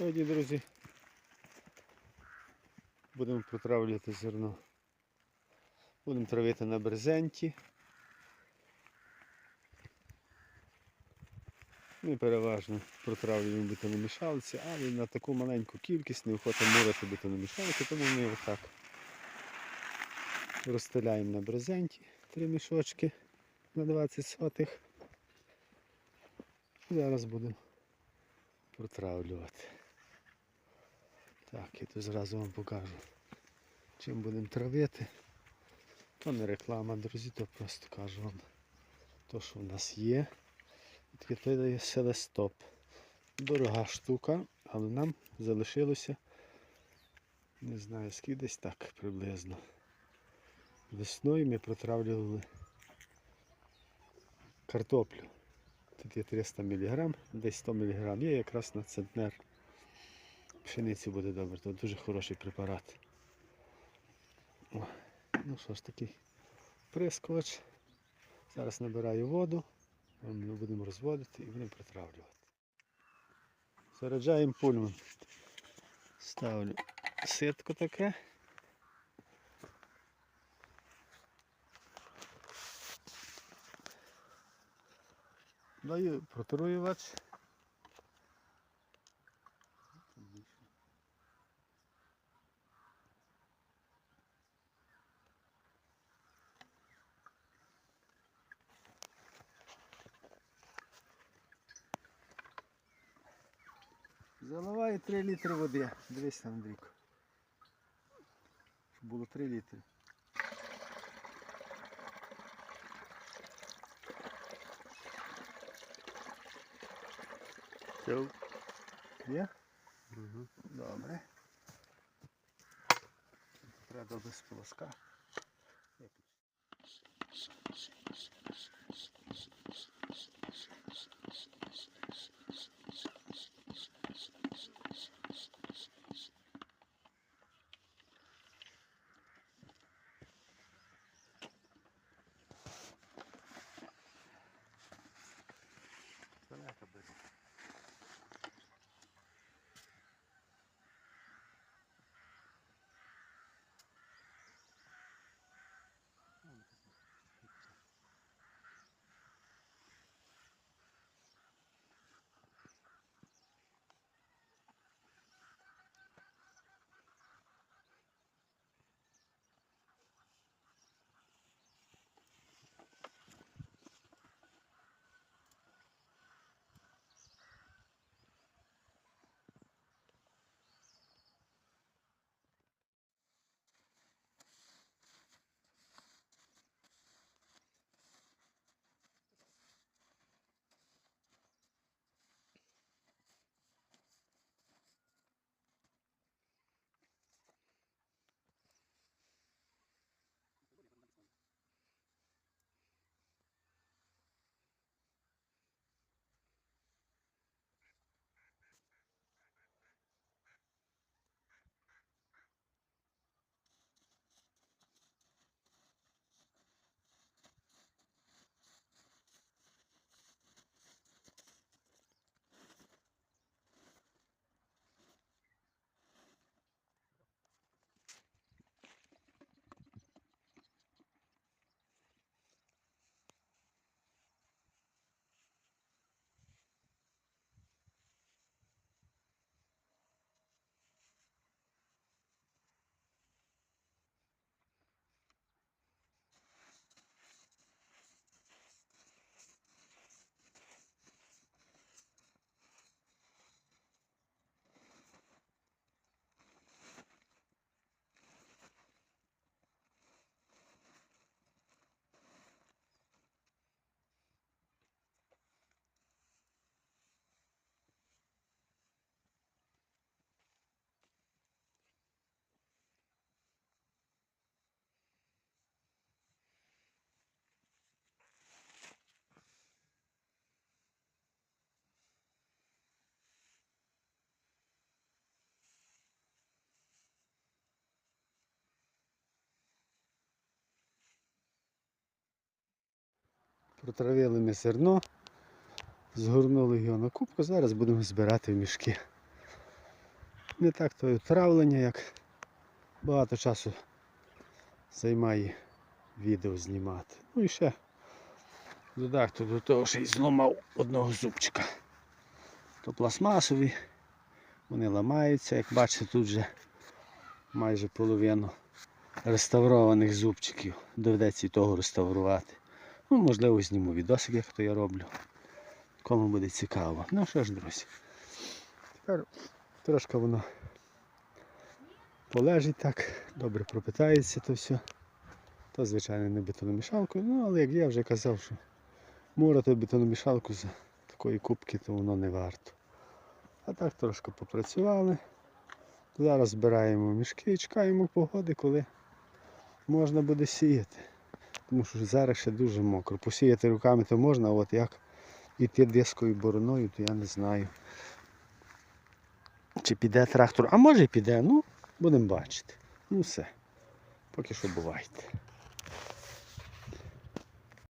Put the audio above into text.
Сьогодні, друзі, будемо протравлювати зерно. Будемо травити на брезенті. Ми переважно протравлюємо бетономішалці, але на таку маленьку кількість неохота мурити бетономішалки, тому ми отак розстеляємо на брезенті три мішочки на 20 сотих. Зараз будемо протравлювати. Так, я тут зразу вам покажу, чим будемо травити. То не реклама, друзі, то просто кажу вам то, що в нас є. І Таке то є селестоп. Дорога штука, але нам залишилося, не знаю, скільки десь так приблизно. Весною ми протравлювали картоплю. Тут є 300 мг, десь 100 мг є якраз на центнер. Пшениці буде добре, то дуже хороший препарат. О, ну що ж такий прискоч. Зараз набираю воду, ми будемо розводити і будемо протравлювати. Заряджаємо пульман. Ставлю ситко таке. Даю протруювач. Заливаю 3 літри води. Дивись Андрійко. Щоб було 3 літри. Все. Є? Угу. Добре. Треба без полоска. Протравили ми зерно, згорнули його на кубку, зараз будемо збирати в мішки. Не так то і травлення, як багато часу займає відео знімати. Ну і ще додаток до того, що й зламав одного зубчика. То пластмасові, вони ламаються, як бачите, тут вже майже половину реставрованих зубчиків. Доведеться і того реставрувати. Ну, можливо, зніму відосик, як то я роблю. Кому буде цікаво. Ну що ж, друзі. Тепер трошки воно полежить так, добре пропитається то все. То, звичайно, не бетономішалкою, ну але як я вже казав, що мурати бетономішалку за такої кубки, то воно не варто. А так трошки попрацювали. Зараз збираємо мішки і чекаємо погоди, коли можна буде сіяти. Тому що зараз ще дуже мокро. Посіяти руками то можна, а от як іти дискою бороною, то я не знаю. Чи піде трактор? А може і піде, ну, будемо бачити. Ну все. Поки що бувайте.